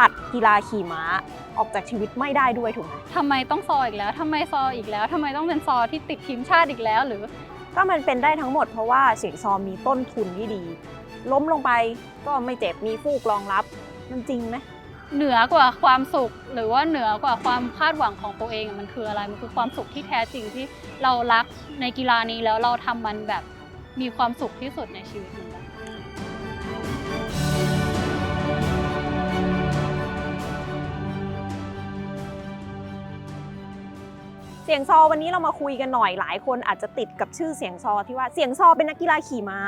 ตัดกีฬาขี่ม้าออกจากชีวิตไม่ได้ด้วยถูกไหมทำไมต้องซออีกแล้วทำไมซออีกแล้วทำไมต้องเป็นซอที่ติดทีมชาติอีกแล้วหรือ ก็มันเป็นได้ทั้งหมดเพราะว่าเสียงซอมีต้นทุนที่ดี ล้มลงไปก็ไม่เจ็บมีฟูกรองรับมันจริงไหมเหนือกว่าความสุขหรือว่าเหนือกว่าความคาดหวังของตัวเองอะมันคืออะไรมันคือความสุขที่แท้จริงที่เรารักในกีฬานี้แล้วเราทำมันแบบมีความสุขที่สุดในชีวิต เสียงซอวันนี้เรามาคุยกันหน่อยหลายคนอาจจะติดกับชื่อเสียงซอที่ว่าเสียงซอเป็นนักกีฬาขี่ม้า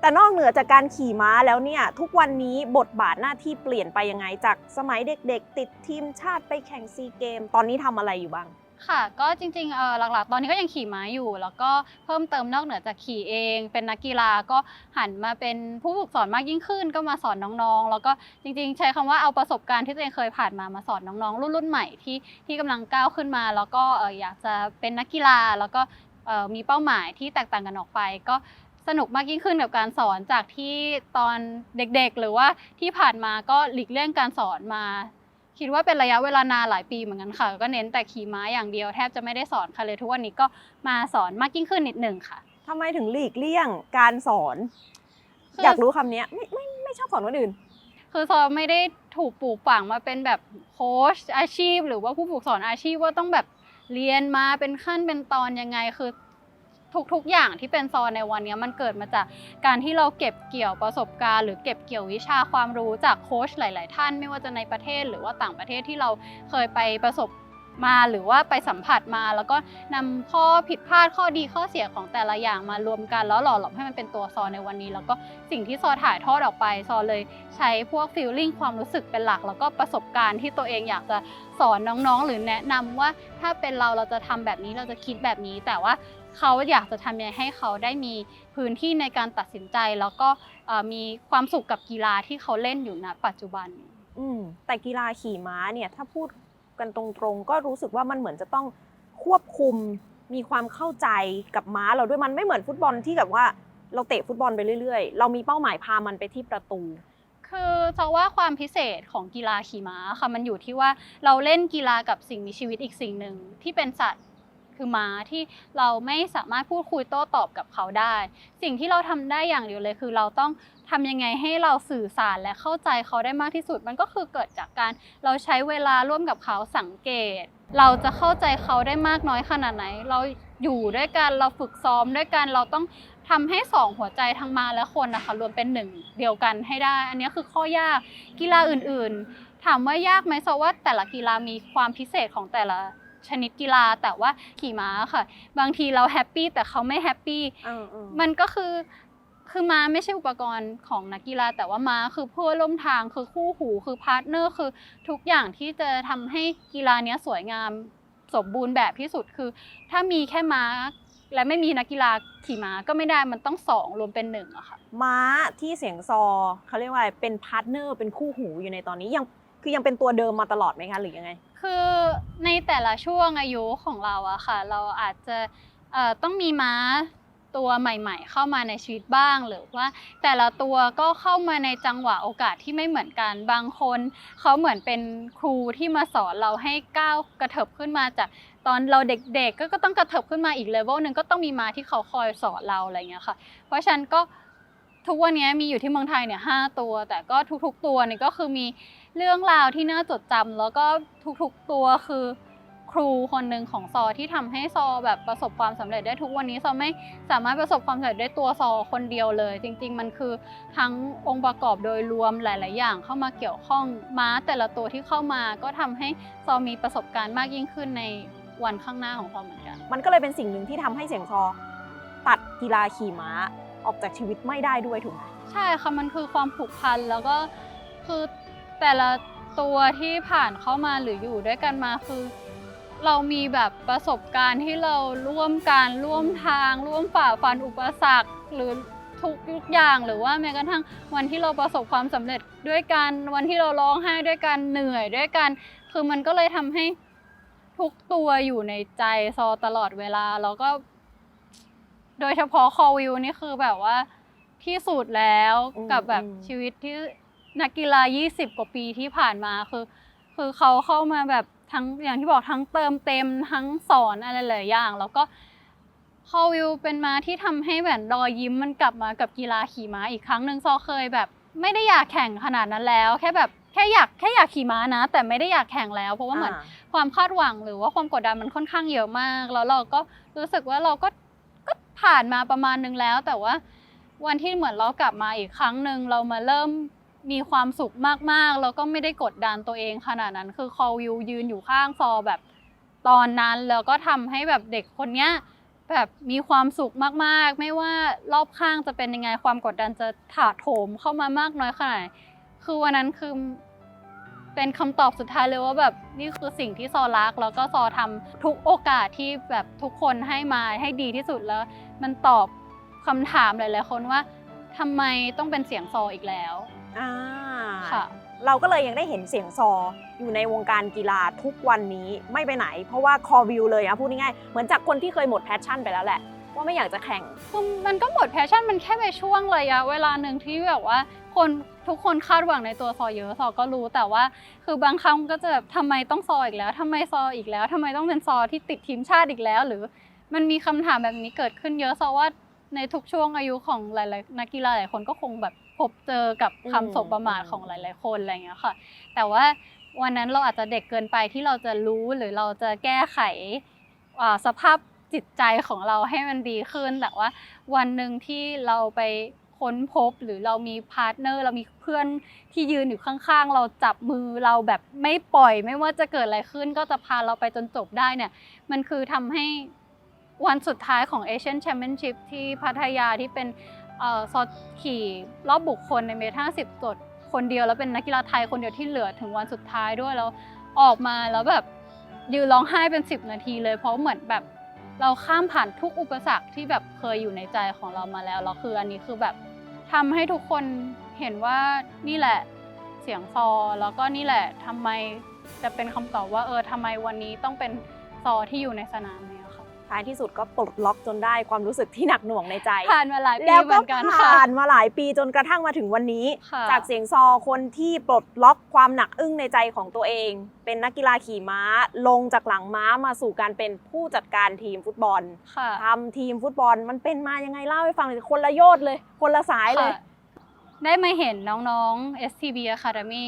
แต่นอกเหนือจากการขี่ม้าแล้วเนี่ยทุกวันนี้บทบาทหน้าที่เปลี่ยนไปยังไงจากสมัยเด็กๆ ติดทีมชาติไปแข่งซีเกม ตอนนี้ทำอะไรอยู่บ้าง ค่ะ ก็จริงๆเออหลักๆ ตอนนี้ก็ยังขี่ม้าอยู่ แล้วก็เพิ่มเติมนอกเหนือจากขี่เอง เป็นนักกีฬาก็หันมาเป็นผู้ฝึกสอนมากยิ่งขึ้น ก็มาสอนน้องๆ แล้วก็จริงๆ ใช้คำว่าเอาประสบการณ์ที่ตัวเองเคยผ่านมามาสอนน้องๆ รุ่นรุ่นใหม่ที่ที่กำลังก้าวขึ้นมา แล้วก็เอออยากจะเป็นนักกีฬา แล้วก็เอ่อมีเป้าหมายที่แตกต่างกันออกไป ก็สนุกมากยิ่งขึ้นกับการสอนจากที่ตอนเด็กๆ หรือว่าที่ผ่านมาก็หลีกเลี่ยงการสอนมา คิดว่าเป็นระยะเวลานานหลายปีเหมือนกันค่ะ ก็เน้นแต่ขี่ม้าอย่างเดียวแทบจะไม่ได้สอนใครเลยทุกวันนี้ก็มาสอนมากยิ่งขึ้นนิดหนึ่งค่ะ ทำไมถึงหลีกเลี่ยงการสอน คืออ อยากรู้คำเนี้ยไม่ไม่ไม่ชอบสอนคนอื่น คือซอไม่ได้ถูกปลูกฝังมาเป็นแบบโค้ชอาชีพ หรือว่าผู้ฝึกสอนอาชีพว่าต้องแบบเรียนมาเป็นขั้นเป็นตอนยังไง คือ ทุกๆ อย่างที่เป็นซอในวันนี้มันเกิดมาจากการที่เราเก็บเกี่ยวประสบการณ์ หรือเก็บเกี่ยววิชาความรู้จากโค้ชหลาย ๆ ท่าน ไม่ว่าจะในประเทศหรือว่าต่างประเทศที่เราเคยไปประสบ มาหรือว่าไปสัมผัสมา แล้วก็นำข้อผิดพลาดข้อดีข้อเสียของแต่ละอย่างมารวมกัน แล้วหล่อหลอมให้มันเป็นตัวซอในวันนี้ แล้วก็สิ่งที่ซอถ่ายทอดออกไปซอเลยใช้พวกฟีลลิ่งความรู้สึกเป็นหลัก แล้วก็ประสบการณ์ที่ตัวเองอยากจะสอนน้องๆ หรือแนะนำว่าถ้าเป็นเราเราจะทำแบบนี้เราจะคิดแบบนี้ แต่ว่าเขาอยากจะทำยังไงให้เขาได้มีพื้นที่ในการตัดสินใจ แล้วก็มีความสุขกับกีฬาที่เขาเล่นอยู่ณปัจจุบันอืแต่กีฬาขี่ม้าเนี่ยถ้าพูด กันตรงๆ ก็รู้สึกว่ามันเหมือนจะต้องควบคุมมีความเข้าใจกับม้าเราด้วยมันไม่เหมือนฟุตบอลที่แบบว่าเราเตะฟุตบอลไปเรื่อยๆ เรามีเป้าหมายพามันไปที่ประตู คือจะว่าความพิเศษของกีฬาขี่ม้าค่ะมันอยู่ที่ว่าเราเล่นกีฬากับสิ่งมีชีวิตอีกสิ่งหนึ่งที่เป็นสัตว์ คือม้าที่เราไม่สามารถพูดคุยโต้ตอบกับเขาได้ สิ่งที่เราทำได้อย่างเดียวเลยคือเราต้องทำยังไงให้เราสื่อสารและเข้าใจเขาได้มากที่สุด มันก็คือเกิดจากการเราใช้เวลาร่วมกับเขาสังเกต เราจะเข้าใจเขาได้มากน้อยขนาดไหน เราอยู่ด้วยกันเราฝึกซ้อมด้วยกันเราต้องทำให้สองหัวใจทั้งมาและคนนะคะรวมเป็นหนึ่งเดียวกันให้ได้ อันนี้คือข้อยากกีฬาอื่นๆ ถามว่ายากไหมเพราะว่าแต่ละกีฬามีความพิเศษของแต่ละ ชนิดกีฬาแต่ว่าขี่ม้าค่ะ บางทีเราแฮปปี้แต่เขาไม่แฮปปี้เออเออมันก็คือคือม้าไม่ใช่อุปกรณ์ของนักกีฬาแต่ว่าม้าคือเพื่อนร่วมทางคือคู่หูคือพาร์ทเนอร์คือทุกอย่างที่จะทำให้กีฬาเนี้ยสวยงามสมบูรณ์แบบที่สุดคือ ถ้ามีแค่ม้าและไม่มีนักกีฬาขี่ม้าก็ไม่ได้มันต้องสองรวมเป็นหนึ่งอะค่ะม้าที่เสียงซอเขาเรียกว่าอะไรเป็นพาร์ทเนอร์เป็นคู่หูอยู่ในตอนนี้ยัง คือยังเป็นตัวเดิมมาตลอดไหมคะหรือยังไง คือในแต่ละช่วงอายุของเราอะค่ะ เราอาจจะเอ่อต้องมีม้าตัวใหม่ ๆ เข้ามาในชีวิตบ้าง หรือว่า แต่ละตัวก็เข้ามาในจังหวะโอกาสที่ไม่เหมือนกันบางคน เขาเหมือนเป็นครูที่มาสอนเราให้ก้าวกระเถิบขึ้นมาจากตอนเราเด็กๆ ก็ก็ต้องกระเถิบขึ้นมาอีกเลเวลหนึ่งก็ต้องมีม้าที่เขาคอยสอนเราอะไรอย่างเงี้ยค่ะ เพราะฉะนั้นก็ทุกวันนี้มีอยู่ที่เมืองไทยเนี่ยห้าตัว แต่ก็ทุกๆตัวเนี่ยก็คือมี เรื่องราวที่น่าจดจำแล้วก็ทุกๆตัวคือครูคนหนึ่งของซอที่ทำให้ซอแบบประสบความสำเร็จได้ทุกวันนี้ซอไม่สามารถประสบความสำเร็จได้ตัวซอคนเดียวเลย จริง ๆ มันคือทั้งองค์ประกอบโดยรวมหลาย ๆ อย่างเข้ามาเกี่ยวข้องม้าแต่ละตัวที่เข้ามาก็ทำให้ซอมีประสบการณ์มากยิ่งขึ้นในวันข้างหน้าของซอเหมือนกัน มันก็เลยเป็นสิ่งหนึ่งที่ทำให้เสียงซอตัดกีฬาขี่ม้าออกจากชีวิตไม่ได้ด้วยถูกไหมใช่ค่ะมันคือความผูกพันแล้วก็คือ แต่ละตัวที่ผ่านเข้ามาหรืออยู่ด้วยกันมาคือ เรามีแบบประสบการณ์ที่เราร่วมกันร่วมทาง ร่วมฝ่าฟันอุปสรรคหรือทุกทุกอย่างหรือว่าแม้กระทั่งวันที่เราประสบความสำเร็จด้วยกันวันที่เราร้องไห้ด้วยกันเหนื่อยด้วยกัน คือมันก็เลยทำให้ทุกตัวอยู่ในใจซอตลอดเวลาแล้วก็ โดยเฉพาะคอวิวนี่คือแบบว่าที่สุดแล้วอืมกับแบบอืมชีวิตที่ นักกีฬา 20 กว่าปีที่ผ่านมาคือ คือเขาเข้ามาแบบทั้งอย่างที่บอกทั้งเติมเต็มทั้งสอนอะไรหลายอย่าง แล้วก็คอวิวเป็นม้าที่ทำให้แบบรอยยิ้มมันกลับมากับกีฬาขี่ม้าอีกครั้งหนึ่งซอเคยแบบ ไม่ได้อยากแข่งขนาดนั้นแล้ว แค่แบบแค่อยากแค่อยากขี่ม้านะ แต่ไม่ได้อยากแข่งแล้ว เพราะว่าเหมือนความคาดหวังหรือว่าความกดดันมันค่อนข้างเยอะมาก แล้วเราก็รู้สึกว่าเราก็ก็ผ่านมาประมาณนึงแล้ว แต่ว่าวันที่เหมือนเรากลับมาอีกครั้งหนึ่งเรามาเริ่ม มีความสุขมากๆ แล้วก็ไม่ได้กดดันตัวเองขนาดนั้น คือคอวิวยืนอยู่ข้างซอแบบตอนนั้นแล้วก็ทำให้แบบเด็กคนเนี้ยแบบมีความสุขมากๆ ไม่ว่ารอบข้างจะเป็นยังไงความกดดันจะถาโถมเข้ามามากน้อยขนาดไหนคือวันนั้นคือเป็นคำตอบสุดท้ายเลยว่าแบบนี่คือสิ่งที่ซอรัก แล้วก็ซอทำทุกโอกาสที่แบบทุกคนให้มาให้ดีที่สุดแล้ว มันตอบคำถามหลายๆคนว่าทำไมต้องเป็นเสียงซออีกแล้ว อ่าค่ะ เราก็เลยยังได้เห็นเสียงซออยู่ในวงการกีฬาทุกวันนี้ไม่ไปไหน เพราะว่าคอวิวเลยอะพูดง่ายๆเหมือนจากคนที่เคยหมดแพชชั่นไปแล้วแหละ ว่าไม่อยากจะแข่ง คือมันก็หมดแพชชั่นมันแค่ไปช่วงระยะเวลาหนึ่งที่แบบว่าคนทุกคนคาดหวังในตัวซอเยอะซอก็รู้แต่ว่า คือบางครั้งก็จะแบบทำไมต้องซออีกแล้วทำไมซออีกแล้วทำไมต้องเป็นซอที่ติดทีมชาติอีกแล้ว หรือมันมีคำถามแบบนี้เกิดขึ้นเยอะซอว่าในทุกช่วงอายุของหลายๆนักกีฬาหลายคนก็คงแบบ พบเจอกับคำสบประมาทของหลาย ๆ คนอะไรอย่างเงี้ยค่ะ แต่ว่าวันนั้นเราอาจจะเด็กเกินไปที่เราจะรู้หรือเราจะแก้ไขสภาพจิตใจของเราให้มันดีขึ้น แต่ว่าวันหนึ่งที่เราไปค้นพบหรือเรามีพาร์ทเนอร์เรามีเพื่อนที่ยืนอยู่ข้างๆ เราจับมือเราแบบไม่ปล่อยไม่ว่าจะเกิดอะไรขึ้น ก็จะพาเราไปจนจบได้เนี่ย มันคือทำให้วันสุดท้ายของ Asian Championship ที่พัทยาที่เป็น ซอดขี่รอบบุคคลในเมตร50จดคนเดียวแล้วเป็นนักกีฬาไทยคนเดียวที่เหลือถึงวันสุดท้ายด้วยแล้วออกมาแล้วแบบยืนร้องไห้เป็น 10 นาทีเลยเพราะเหมือนแบบเราข้ามผ่านทุกอุปสรรคที่แบบเคยอยู่ในใจของเรามาแล้วแล้วคืออันนี้คือแบบทำให้ทุกคนเห็นว่านี่แหละเสียงซอ แล้วก็นี่แหละทำไมจะเป็นคำตอบว่าเออทำไมวันนี้ต้องเป็นซอที่อยู่ในสนามเนี่ยค่ะ ท้ายที่สุดก็ปลดล็อกจนได้ความรู้สึกที่หนักหน่วงในใจ ผ่านมาหลายปีแล้วเหก็มือนกันค่ะ ผ่านมาหลายปีจนกระทั่งมาถึงวันนี้ ค่ะ จากเสียงซอคนที่ปลดล็อกความหนักอึ้งในใจของตัวเอง เป็นนักกีฬาขี่ม้า ลงจากหลังม้ามาสู่การเป็นผู้จัดการทีมฟุตบอลค่ะทำทีมฟุตบอลมันเป็นมายังไงเล่าให้ฟังหน่อยคนละโยชน์เลย คนละสายเลย ค่ะได้มาเห็นน้องๆ STB Academy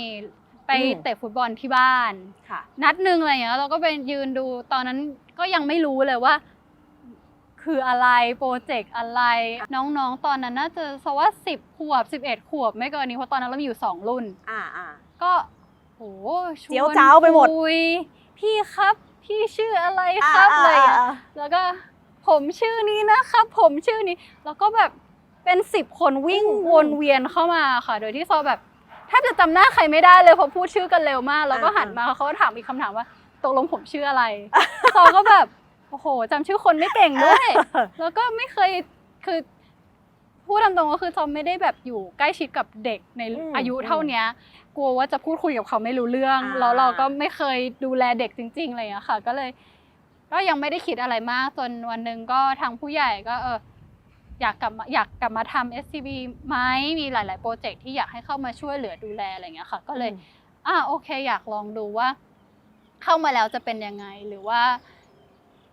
ไปอืม เตะฟุตบอลที่บ้าน ค่ะ นัดหนึ่งอะไรอย่างเงี้ยเราก็ไปยืนดูตอนนั้นก็ยังไม่รู้เลยว่า คืออะไรโปรเจกต์อะไร น้องๆ ตอนนั้นน่าจะสว่าสิบขวบสิบเอ็ดขวบไม่เกินนี้เพราะตอนนั้นเรามีอยู่สองรุ่น อ่าอ่า ก็โหชวนเจี๊ยวจ้าวไปหมด คุยพี่ครับ พี่ชื่ออะไรครับอ่าอะไรอย่างอ่าเงี้ยแล้วก็ผมชื่อนี้นะครับ ผมชื่อนี้ แล้วก็แบบเป็นสิบคนวิ่งอืม วนเวียนเข้ามาค่ะ โดยที่ซอแบบ แทบจะจำหน้าใครไม่ได้เลยเพราะพูดชื่อกันเร็วมาก แล้วก็อ่าหันมาเขาก็ถามอีกคำถามว่าตกลงผมชื่ออะไรซอก็แบบโอ้โหจำชื่อคนไม่เก่งด้วย แล้วก็ไม่เคยคือพูดตามตรงก็คือซอมไม่ได้แบบอยู่ใกล้ชิดกับเด็กในอืมอายุเท่าเนี้ยกลัวว่าจะพูดคุยกับเขาไม่รู้เรื่องอ่าแล้วเราก็ไม่เคยดูแลเด็กจริงๆอะไรอย่างเงี้ยค่ะ ก็เลย ก็ยังไม่ได้คิดอะไรมากจนวันหนึ่งก็ทางผู้ใหญ่ก็เออ อยากกลับมาอยากกลับมาทำ SCB ไหมมีหลาย ๆ โปรเจกต์ที่อยากให้เข้ามาช่วยเหลือดูแลอะไรอย่างเงี้ยค่ะ ก็เลยอ่าโอเค อยากลองดูว่า เข้ามาแล้วจะเป็นยังไงหรือว่า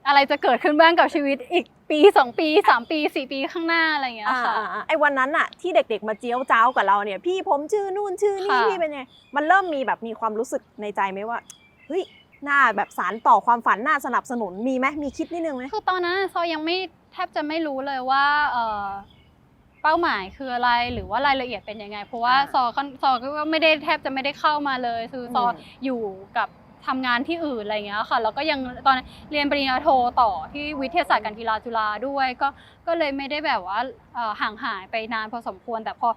อะไรจะเกิดขึ้นบ้างกับชีวิตอีกปีสองปีสามปีสี่ปีข้างหน้าอะไรอย่างเงี้ยอ่าค่ะอ่าอ่าไอ้วันนั้นอะที่เด็ก ๆ มาเจียวจ้าวกับเราเนี่ย พี่ผมชื่อนู่นชื่อนี่ค่ะพี่เป็นไงมันเริ่มมีแบบมีความรู้สึกในใจไหมว่าเฮ้ยน่าแบบสารต่อความฝันน่าสนับสนุนมีไหมมีคิดนิดนึงไหมคือตอนนั้นซอยังไม่ แทบจะไม่รู้เลยว่าเออเป้าหมายคืออะไรหรือว่ารายละเอียดเป็นยังไง เพราะว่าอ่าซอค่อนซอก็ไม่ได้แทบจะไม่ได้เข้ามาเลยคือซออมอยู่กับทำงานที่อื่นอะไรอย่างเงี้ยค่ะแล้วก็ยังตอนเรียนปริญญาโทต่อที่วิทยาศาสตร์การกีฬาจุฬาด้วย ก็ก็เลยไม่ได้แบบว่าเอ่อห่างหายไปนานพอสมควร แต่พอ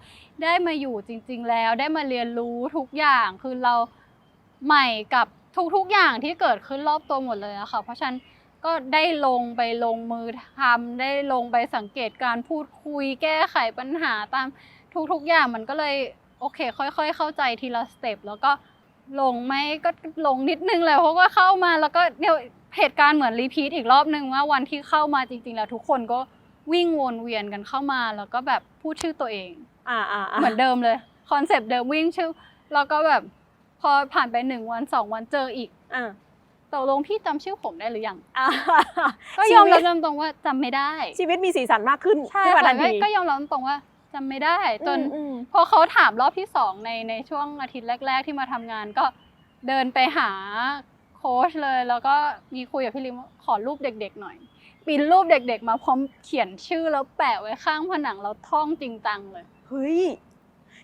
ได้มาอยู่จริง ๆ แล้วได้มาเรียนรู้ทุกอย่างคือเราใหม่กับทุกๆอย่างที่เกิดขึ้นรอบตัวหมดเลยอะค่ะเพราะฉะนั้น ก็ได้ลงไปลงมือทำได้ลงไปสังเกตการพูดคุยแก้ไขปัญหาตามทุกๆอย่างมันก็เลยโอเค ค่อยๆ เข้าใจทีละสเต็ปแล้วก็ลงไหมก็ลงนิดนึงแหละเพราะว่าเข้ามาแล้วก็เนี่ยเหตุการณ์เหมือนรีพีทอีกรอบนึงว่าวันที่เข้ามาจริง ๆ แล้วทุกคนก็วิ่งวนเวียนกันเข้ามาแล้วก็แบบพูดชื่อตัวเองอ่าอ่าาเหมือนเดิมเลยคอนเซปต์เดิมวิ่งชื่อแล้วก็แบบพอผ่านไปหนึ่งวันสองวันเจออีกอ่า ตกลงพี่จำชื่อผมได้หรือยังอ่าก็ยอมรับตรงๆว่าจำไม่ได้ชีวิตมีสีสันมากขึ้นใช่ขึ้นมาค่ะทันก็ทีก็ยอมรับตรงๆว่าจำไม่ได้จนอืมอืม พอเขาถามรอบที่สองในในช่วงอาทิตย์แรก ๆ ที่มาทำงานก็เดินไปหาโค้ชเลย แล้วก็มีคุยกับพี่ลิมว่าขอรูปเด็กๆหน่อยปริ้นรูปเด็กๆ มาพร้อมเขียนชื่อแล้วแปะไว้ข้างผนังแล้วท่องจริงจังเลย เฮ้ย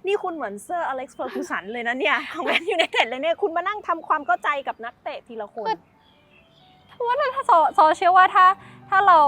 นี่คุณเหมือนเซอร์อเล็กซ์เฟอร์กูสันเลยนะเนี่ย ของแมนยูไนเต็ดเลยเนี่ยคุณมานั่งทำความเข้าใจกับนักเตะทีละคนคือเพราะว่าถ้าโซโซเชื่อว่าถ้าถ้าเรา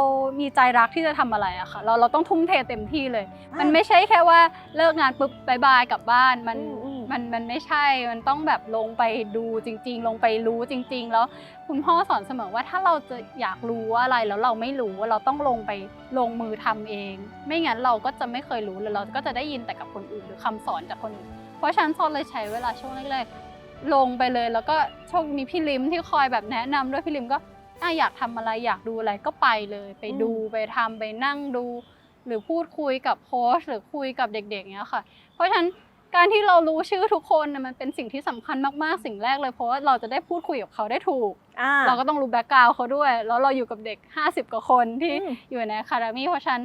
มีใจรักที่จะทำอะไรอะค่ะ เราเราต้องทุ่มเทเต็มที่เลยอ่ามัมันไม่ใช่แค่ว่าเลิกงานปุ๊บบายบายกลับบ้านมันอื มอืมมันมันไม่ใช่ มันต้องแบบลงไปดูจริง ๆ ลงไปรู้จริง ๆ แล้วคุณพ่อสอนเสมอว่าถ้าเราจะอยากรู้ว่าอะไรแล้วเราไม่รู้ว่าเราต้องลงไปลงมือทำเอง ไม่งั้นเราก็จะไม่เคยรู้เลยเราก็จะได้ยินแต่กับคนอื่นหรือคำสอนจากคนอื่น เพราะฉะนันซอนเลยใช้เวลาช่วงแรกๆลงไปเลยแล้วก็โชคมีพี่ลิมที่คอยแบบแนะนำด้วยพี่ลิมก็อะอยากทำอะไรอยากดูอะไรก็ไปเลย ไปดูอืมไปทำไปนั่งดู หรือพูดคุยกับโค้ชหรือคุยกับเด็กๆเนี้ยค่ะ เพราะฉะนั้น การที่เรารู้ชื่อทุกคนน่ะมันเป็นสิ่งที่สำคัญมากๆ สิ่งแรกเลยเพราะว่าเราจะได้พูดคุยกับเขาได้ถูกอ่าเราก็ต้องรู้แบ็กกราวเขาด้วย แล้วเราอยู่กับเด็ก 50 กว่าคนที่อืมอยู่ในคารามีเพราะฉะนั้น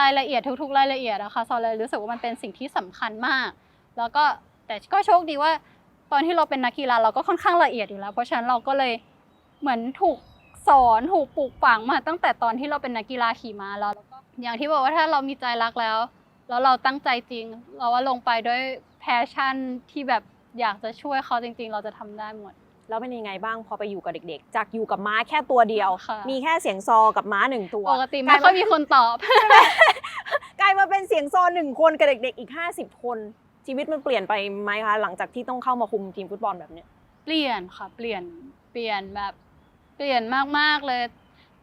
รายละเอียดทุก ๆ รายละเอียดนะคะซอเลยรู้สึกว่ามันเป็นสิ่งที่สำคัญมาก แล้วก็แต่ก็โชคดีว่า ตอนที่เราเป็นนักกีฬาเราก็ค่อนข้างละเอียดอยู่แล้ว เพราะฉะนั้นเราก็เลยเหมือนถูกสอนถูกปลูกฝังมาตั้งแต่ตอนที่เราเป็นนักกีฬาขี่ม้าแล้วแล้วก็อย่างที่บอกว่าถ้าเรามีใจรักแล้ว แล้วเราตั้งใจจริง เราว่าลงไปด้วยแพชชั่นที่แบบอยากจะช่วยเขาจริง ๆ เราจะทำได้หมด แล้วเป็นยังไงบ้างพอไปอยู่กับเด็ก ๆ จากอยู่กับม้าแค่ตัวเดียวค่ะมีแค่เสียงซอกับม้าหนึ่งตัวปกติไม่ค่อยมีคนตอบกลายมาเป็นเสียงซอหนึ่งคนกับเด็ก ๆ อีก 50 คนชีวิตมันเปลี่ยนไปไหมคะหลังจากที่ต้องเข้ามาคุมทีมฟุตบอลแบบเนี้ยเปลี่ยนค่ะเปลี่ยนเปลี่ยนแบบเปลี่ยนมากๆเลย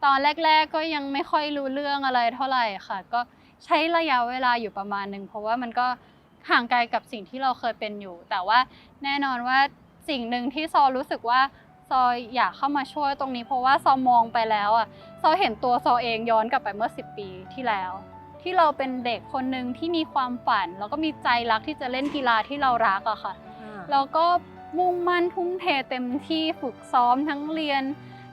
ตอนแรก ๆ ก็ยังไม่ค่อยรู้เรื่องอะไรเท่าไหร่ค่ะ ก็ ใช้ระยะเวลาอยู่ประมาณหนึ่งเพราะว่ามันก็ห่างไกลกับสิ่งที่เราเคยเป็นอยู่ แต่ว่าแน่นอนว่าสิ่งหนึ่งที่ซอรู้สึกว่าซออยากเข้ามาช่วยตรงนี้ เพราะว่าซอมองไปแล้วอะซอเห็นตัวซอเองย้อนกลับไปเมื่อ 10 ปีที่แล้ว ที่เราเป็นเด็กคนหนึ่งที่มีความฝัน แล้วก็มีใจรักที่จะเล่นกีฬาที่เรารักอะค่ะแล้วก็มุ่งมั่นทุ่มเทเต็มที่ฝึกซ้อมทั้งเรียน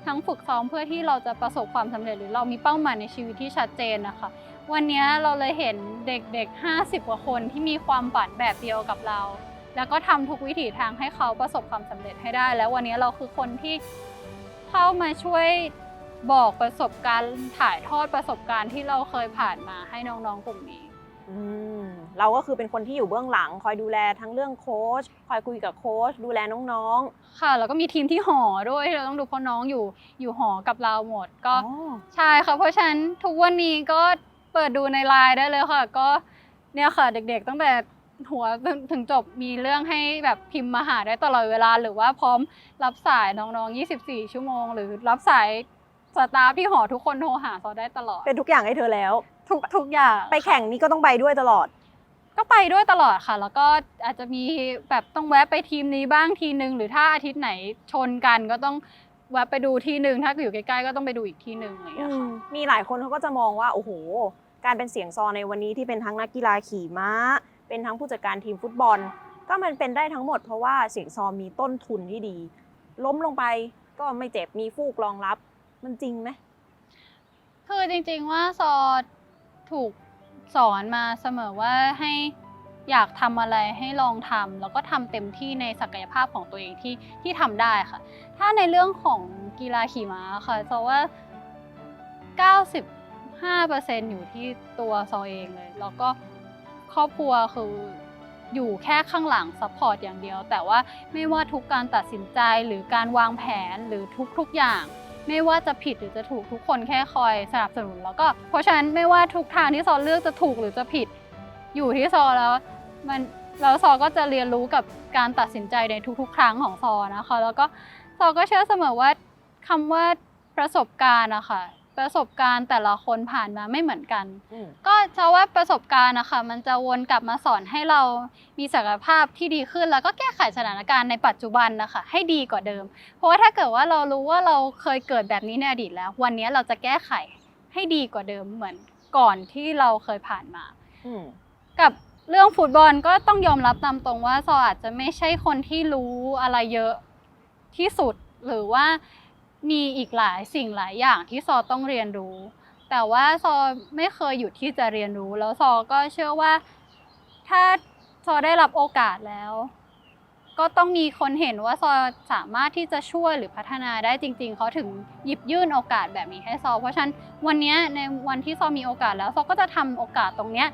ทั้งฝึกซ้อมเพื่อที่เราจะประสบความสำเร็จหรือเรามีเป้าหมายในชีวิตที่ชัดเจนนะคะ วันนี้เราเลยเห็นเด็กๆ 50 กว่าคนที่มีความฝันแบบเดียวกับเรา แล้วก็ทำทุกวิถีทางให้เขาประสบความสำเร็จให้ได้ แล้ววันนี้เราคือคนที่เข้ามาช่วยบอกประสบการณ์ถ่ายทอดประสบการณ์ที่เราเคยผ่านมาให้น้องๆกลุ่มนี้อืมเราก็คือเป็นคนที่อยู่เบื้องหลัง คอยดูแลทั้งเรื่องโค้ชคอยคุยกับโค้ชดูแลน้องค่ะ แล้วก็มีทีมที่หอด้วยที่เราต้องดูเพราะน้องอยู่อยู่หอกับเราหมดๆก็อ๋อใช่ค่ะเพราะฉะนั้นทุกวันนี้ก็ เปิดดูในไลน์ได้เลยค่ะ ก็เนี่ยค่ะเด็กๆตั้งแต่หัวถึงถึงจบมีเรื่องให้แบบพิมพ์มาหาได้ตลอดเวลา หรือว่าพร้อมรับสายน้องๆ 24 ชั่วโมง หรือรับสายสตาฟที่หอทุกคนโทรหาซอได้ตลอด เป็นทุกอย่างให้เธอแล้ว ทุกทุกอย่างไปแข่งนี่ก็ต้องไปด้วยตลอด ก็ไปด้วยตลอดค่ะ แล้วก็อาจจะมีแบบต้องแวะไปทีมนี้บ้างทีนึง หรือถ้าอาทิตย์ไหนชนกันก็ต้องแวะไปดูทีหนึ่งถ้าอยู่ใกล้ๆก็ต้องไปดูอีกทีหนึ่งอะไรอย่างเงี้ยค่ะมีหลายคนเขาก็จะมองว่าโอ้โห การเป็นเสียงซอในวันนี้ที่เป็นทั้งนักกีฬาขี่ม้า เป็นทั้งผู้จัดการทีมฟุตบอล ก็มันเป็นได้ทั้งหมดเพราะว่าเสียงซอมีต้นทุนที่ดี ล้มลงไปก็ไม่เจ็บมีฟูกรองรับ มันจริงไหมคือจริงๆว่าซอถูกสอนมาเสมอว่าให้อยากทำอะไรให้ลองทำแล้วก็ทำเต็มที่ในศักยภาพของตัวเองที่ที่ทำได้ค่ะ ถ้าในเรื่องของกีฬาขี่ม้าค่ะซอว่า 95%อยู่ที่ตัวซอเองเลย แล้วก็ครอบครัวคืออยู่แค่ข้างหลังซัพพอร์ตอย่างเดียว แต่ว่าไม่ว่าทุกการตัดสินใจหรือการวางแผนหรือทุกๆอย่าง ไม่ว่าจะผิดหรือจะถูกทุกคนแค่คอยสนับสนุน แล้วก็เพราะฉะนั้นไม่ว่าทุกทางที่ซอเลือกจะถูกหรือจะผิด อยู่ที่ซอแล้วมันแล้วซอก็จะเรียนรู้กับการตัดสินใจในทุกๆ ครั้งของซอนะคะ แล้วก็ซอก็เชื่อเสมอว่าคำว่าประสบการณ์อะค่ะ ประสบการณ์แต่ละคนผ่านมาไม่เหมือนกัน อืมก็จะว่าประสบการณ์นะคะมันจะวนกลับมาสอนให้เรามีศักยภาพที่ดีขึ้น แล้วก็แก้ไขสถานการณ์ในปัจจุบันนะคะให้ดีกว่าเดิม เพราะว่าถ้าเกิดว่าเรารู้ว่าเราเคยเกิดแบบนี้ในอดีตแล้ว วันนี้เราจะแก้ไขให้ดีกว่าเดิมเหมือนก่อนที่เราเคยผ่านมา อืม กับเรื่องฟุตบอลก็ต้องยอมรับตามตรงว่าซออาจจะไม่ใช่คนที่รู้อะไรเยอะที่สุดหรือว่า มีอีกหลายสิ่งหลายอย่างที่ซอต้องเรียนรู้ แต่ว่าซอไม่เคยหยุดที่จะเรียนรู้ แล้วซอก็เชื่อว่าถ้าซอได้รับโอกาสแล้ว ก็ต้องมีคนเห็นว่าซอสามารถที่จะช่วยหรือพัฒนาได้จริง ๆเขาถึงหยิบยื่นโอกาสแบบนี้ให้ซอ เพราะฉะนั้นวันนี้ในวันที่ซอมีโอกาสแล้วซอก็จะทำโอกาสตรงเนี้ย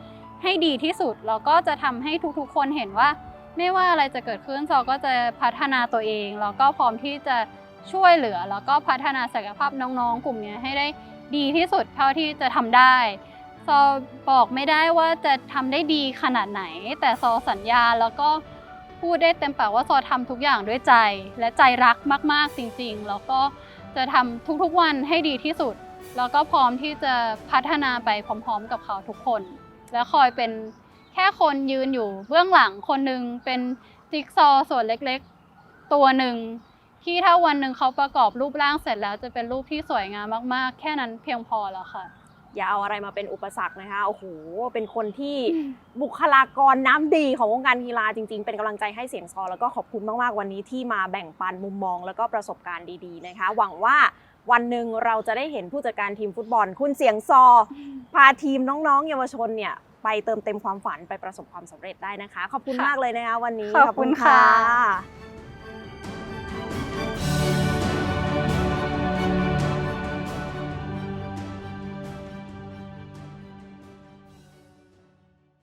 ให้ดีที่สุดแล้วก็จะทำให้ทุกๆ คนเห็นว่า ไม่ว่าอะไรจะเกิดขึ้นซอก็จะพัฒนาตัวเองแล้วก็พร้อมที่จะ ช่วยเหลือ แล้วก็พัฒนาศักยภาพน้องๆ กลุ่มนี้ให้ได้ดีที่สุดเท่าที่จะทำได้ซอบอกไม่ได้ว่าจะทำได้ดีขนาดไหน แต่ซอสัญญาแล้วก็พูดได้เต็มปากว่าซอทำทุกอย่างด้วยใจ และใจรักมากๆจริงๆ แล้วก็จะทำทุกๆวันให้ดีที่สุด แล้วก็พร้อมที่จะพัฒนาไปพร้อม ๆ กับเขาทุกคน และคอยเป็นแค่คนยืนอยู่เบื้องหลังคนหนึ่งเป็นจิ๊กซอส่วนเล็กๆ ตัวหนึ่ง ที่ถ้าวันหนึ่งเขาประกอบรูปร่างเสร็จแล้วจะเป็นรูปที่สวยงามมากๆ แค่นั้นเพียงพอแล้วค่ะ อย่าเอาอะไรมาเป็นอุปสรรคนะคะ โอ้โห เป็นคนที่บุคลากรน้ำดีของวงการกีฬาจริง ๆ เป็นกำลังใจให้เสียงซอ แล้วก็ขอบคุณมากๆวันนี้ที่มาแบ่งปันมุมมอง แล้วก็ประสบการณ์ดีๆนะคะ หวังว่าวันหนึ่งเราจะได้เห็นผู้จัดการทีมฟุตบอล คุณเสียงซอ พาทีมน้องๆ เยาวชนเนี่ยไปเติมเต็มความฝันไปประสบความสำเร็จได้นะคะ ขอบคุณค่ะมากเลยนะคะวันนี้ขอบคุณค่ะ